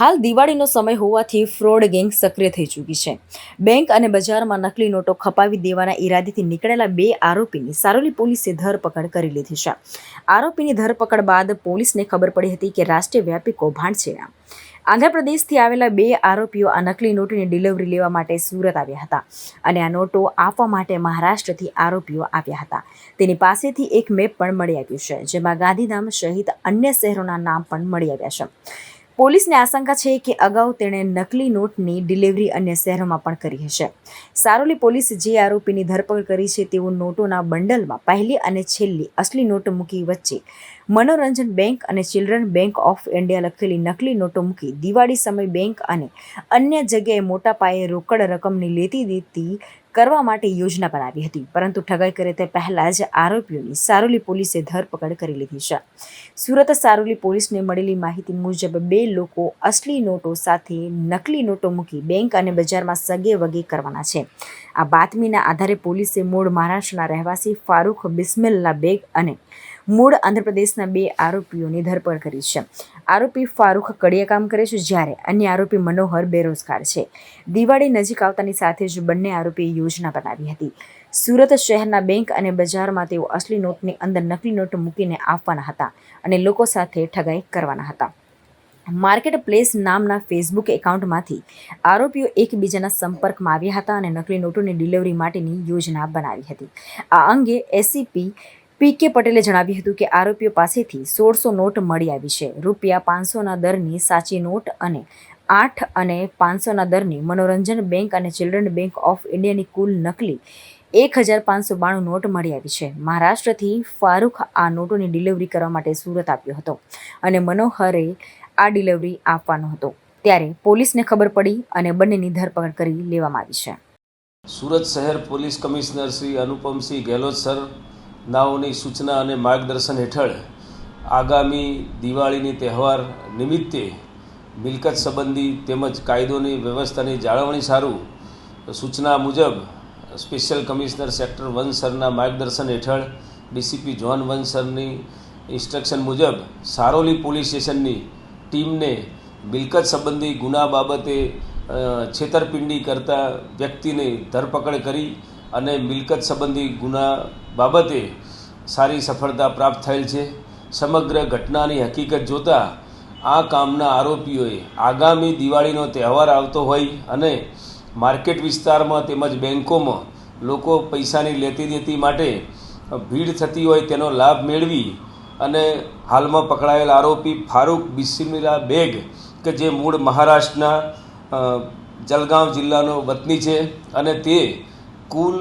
હાલ દિવાળીનો સમય હોવાથી ફ્રોડ ગેંગ સક્રિય થઈ ચૂકી છે. બેંક અને બજારમાં નકલી નોટો ખપાવી દેવાના ઈરાદેથી નીકળેલા બે આરોપીની સારોલી પોલીસે ધરપકડ કરી લીધી છે. આરોપીની ધરપકડ બાદ પોલીસને ખબર પડી હતી કે રાષ્ટ્રીય વ્યાપી કૌભાંડ છે આ. આંધ્રપ્રદેશથી આવેલા બે આરોપીઓ આ નકલી નોટોની ડિલિવરી લેવા માટે સુરત આવ્યા હતા અને આ નોટો આપવા માટે મહારાષ્ટ્રથી આરોપીઓ આવ્યા હતા. તેની પાસેથી એક મેપ પણ મળી આવ્યું છે, જેમાં ગાંધીધામ સહિત અન્ય શહેરોના નામ પણ મળી આવ્યા છે. પોલીસને આશંકા છે કે અગાઉ તેણે નકલી નોટની ડિલિવરી અન્ય શહેરોમાં પણ કરી હશે. સારોલી પોલીસ જે આરોપીની ધરપકડ કરી છે તેઓ નોટોના બંડલમાં પહેલી અને છેલ્લી અસલી નોટ મૂકી વચ્ચે મનોરંજન બેંક અને ચિલ્ડ્રન બેંક ઓફ ઇન્ડિયા લખેલી નકલી નોટો મૂકી દિવાળી સમય બેંક અને અન્ય જગ્યાએ મોટા પાયે રોકડ રકમની લેતી દેતી કરવા માટે યોજના બનાવી હતી. પરંતુ ઠગાઈ કરે તે પહેલાં જ આરોપીઓની સારોલી પોલીસે ધરપકડ કરી લીધી છે. સુરત સારોલી પોલીસને મળેલી માહિતી મુજબ બે લોકો અસલી નોટો સાથે નકલી નોટો મૂકી બેંક અને બજારમાં સગે વગે કરવાના છે. આ બાતમીના આધારે પોલીસે મૂળ મહારાષ્ટ્રના રહેવાસી ફારૂખ બિસ્મિલ્લા બેગ અને મૂળ આંધ્રપ્રદેશના બે આરોપીઓની ધરપકડ કરી છે. આરોપી ફારૂખ કડિયા કામ કરે છે જ્યારે અન્ય આરોપી મનોહર બેરોજગાર છે. દિવાળી નજીક આવતાની સાથે જ બંને આરોપીએ યોજના બનાવી હતી. સુરત શહેરના બેંક અને બજારમાં તેઓ અસલી નોટની અંદર નકલી નોટ મૂકીને આપવાના હતા અને લોકો સાથે ઠગાઈ કરવાના હતા. માર્કેટ પ્લેસ નામના ફેસબુક એકાઉન્ટમાંથી આરોપીઓ એકબીજાના સંપર્કમાં આવ્યા હતા અને નકલી નોટોની ડિલિવરી માટેની યોજના બનાવી હતી. આ અંગે એસીપી પી કે પટેલે જણાવ્યું હતું કે આરોપીઓ પાસેથી સોળસો નોટ મળી આવી છે. રૂપિયા પાંચસોના દરની સાચી નોટ અને આઠ અને પાંચસોના દરની મનોરંજન બેંક અને ચિલ્ડ્રન બેંક ઓફ ઇન્ડિયાની કુલ નકલી એક હજાર પાંચસો બાણું નોટ મળી આવી છે. મહારાષ્ટ્રથી ફારૂખ આ નોટોની ડિલિવરી કરવા માટે સુરત આપ્યો હતો અને મનોહરે આ ડિલિવરી આપવાનો હતો. ત્યારે પોલીસને ખબર પડી અને બંનેની ધરપકડ કરી લેવામાં આવી છે. સુરત શહેર police commissioner Shri Anupamsinh Gehlot, sir નાઓની સૂચના અને માર્ગદર્શન હેઠળ આગામી દિવાળીની તહેવાર નિમિત્તે મિલકત સંબંધી તેમજ કાયદોની વ્યવસ્થાની જાળવણી સારું સૂચના મુજબ સ્પેશિયલ કમિશનર સેક્ટર વન સરના માર્ગદર્શન હેઠળ ડીસીપી જોન વન સરની ઇન્સ્ટ્રક્શન મુજબ સારોલી પોલીસ સ્ટેશનની ટીમને મિલકત સંબંધી ગુના બાબતે છેતરપિંડી કરતા વ્યક્તિની ધરપકડ કરી અને મિલકત સંબંધી ગુના બાબતે સારી સફળતા પ્રાપ્ત થયેલ છે. સમગ્ર ઘટનાની હકીકત જોતાં આ કામના આરોપીઓએ આગામી દિવાળીનો તહેવાર આવતો હોય અને માર્કેટ વિસ્તારમાં તેમજ બેન્કોમાં લોકો પૈસાની લેતી દેતી માટે ભીડ થતી હોય તેનો લાભ મેળવી અને હાલમાં પકડાયેલ આરોપી ફારૂક બિસ્મિલા બેગ, કે જે મૂળ મહારાષ્ટ્રના જલગાંવ જિલ્લાનો વતની છે અને તે કુલ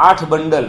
આઠ બંડલ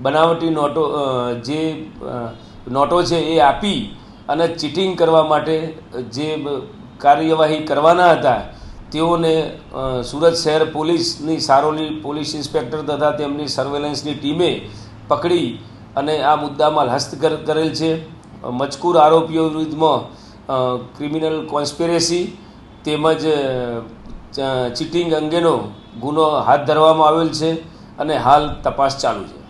બનાવટી નોટો જે નોટો છે એ આપી અને ચીટિંગ કરવા માટે જે કાર્યવાહી કરવાના હતા, તેઓને સુરત શહેર પોલીસની સારોલી પોલીસ ઇન્સ્પેક્ટર તથા તેમની સર્વેલન્સની ટીમે પકડી અને આ મુદ્દામાં હસ્તગત કરેલ છે. મજકૂર આરોપીઓ વિરુદ્ધમાં ક્રિમિનલ કોન્સ્પિરેસી તેમજ ચીટિંગ અંગેનો ગુનો હાથ ધરવામાં આવેલ છે અને હાલ તપાસ ચાલુ છે.